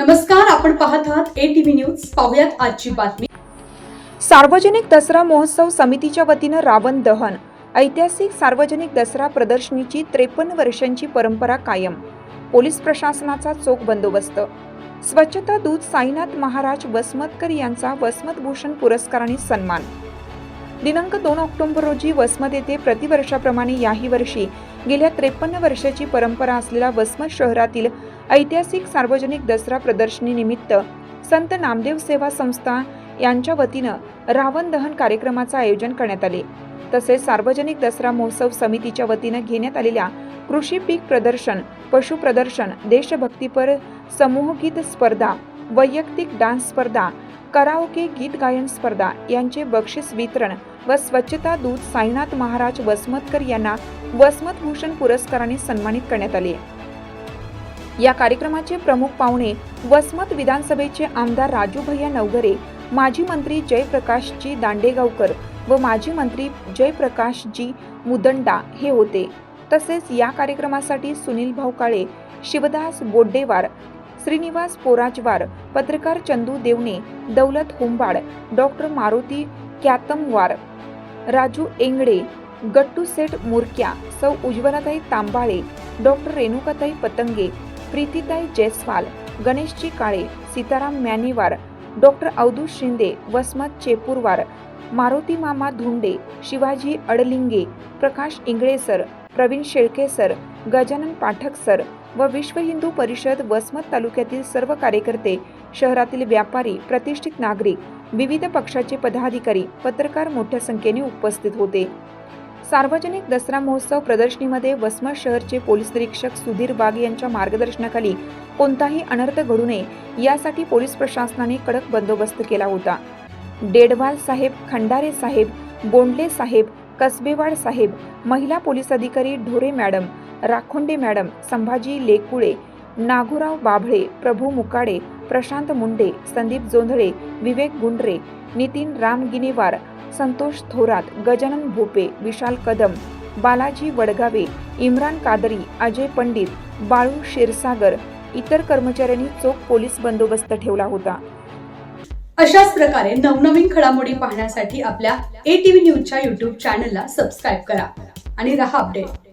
नमस्कार आपण पाहत आहात ए टीव्ही न्यूज पाहुयात आजची बातमी. सार्वजनिक दसरा महोत्सव समितीच्या वतीनं रावण दहन. ऐतिहासिक सार्वजनिक दसरा प्रदर्शनीची त्रेपन्न वर्षांची परंपरा कायम. पोलीस प्रशासनाचा चोख बंदोबस्त. स्वच्छता दूत साईनाथ महाराज वसमतकर यांचा वसमतभूषण पुरस्काराने सन्मान. दिनांक दोन ऑक्टोबर रोजी वसमत येथे प्रतिवर्षाप्रमाणे याही वर्षी गेल्या त्रेपन्न वर्षाची परंपरा असलेला वसमत शहरातील ऐतिहासिक सार्वजनिक दसरा प्रदर्शनीनिमित्त संत नामदेव सेवा संस्था यांच्या वतीनं रावण दहन कार्यक्रमाचं आयोजन करण्यात आले. तसेच सार्वजनिक दसरा महोत्सव समितीच्या वतीनं घेण्यात आलेल्या कृषी पीक प्रदर्शन पशु प्रदर्शन देशभक्तीपर समूहगीत स्पर्धा वैयक्तिक डान्स स्पर्धा कराओके गीत गायन स्पर्धा यांचे बक्षीस वितरण व स्वच्छता दूत साईनाथ महाराज वसमतकर यांना वसमत भूषण पुरस्काराने सन्मानित करण्यात आले. या कार्यक्रमाचे प्रमुख पाहुणे वसमत विधानसभेचे आमदार राजू भैया नवगरे माजी मंत्री जयप्रकाशजी दांडेगावकर व माजी मंत्री जयप्रकाशजी मुदंडा हे होते. तसेच या कार्यक्रमासाठी सुनील भाऊ काळे शिवदास बोड्डेवार श्रीनिवास पोराजवार पत्रकार चंदू देवणे दौलत हुंबाड डॉक्टर मारुती क्यातमवार राजू एंगडे गट्टू सेठ मुरक्या सौ उज्ज्वलाताई तांबाळे डॉक्टर रेणुकाताई पतंगे प्रीतीताई जयस्वाल गणेशजी काळे सीताराम मॅनेवार डॉक्टर अवधू शिंदे वसमत चेपूरवार मारुती मामा Dhunde Shivaji Adlinge Prakash Ingle sir Praveen Shelke sir Gajanan Pathak sir व विश्व हिंदू परिषद वसमत तालुक्यातील सर्व कार्यकर्ते शहरातील व्यापारी प्रतिष्ठित नागरिक विविध पक्षाचे पदाधिकारी पत्रकार मोठ्या संख्येने उपस्थित होते. सार्वजनिक दसरा महोत्सव प्रदर्शनीमध्ये वसमत शहरचे पोलीस निरीक्षक सुधीर बाग यांच्या मार्गदर्शनाखाली कोणताही अनर्थ घडू नये यासाठी पोलीस प्रशासनाने कडक बंदोबस्त केला होता. डेडवाल साहेब खंडारे साहेब बोंडले साहेब कसबेवाड साहेब महिला पोलीस अधिकारी ढोरे मॅडम राखोंडे मॅडम संभाजी लेकुळे नागुराव बाभळे प्रभू मुकाडे प्रशांत मुंडे संदीप जोंधळे विवेक गुंडरे नितीन रामगिनेवार संतोष थोरात गजानन भोपे विशाल कदम बालाजी वडगावे इम्रान कादरी अजय पंडित बाळू क्षीरसागर इतर कर्मचाऱ्यांनी चोख पोलीस बंदोबस्त ठेवला होता. अशाच प्रकारे नवनवीन घडामोडी पाहण्यासाठी आपल्या ए टीव्ही न्यूजच्या युट्यूब चॅनलला सबस्क्राईब करा आणि रहा अपडेट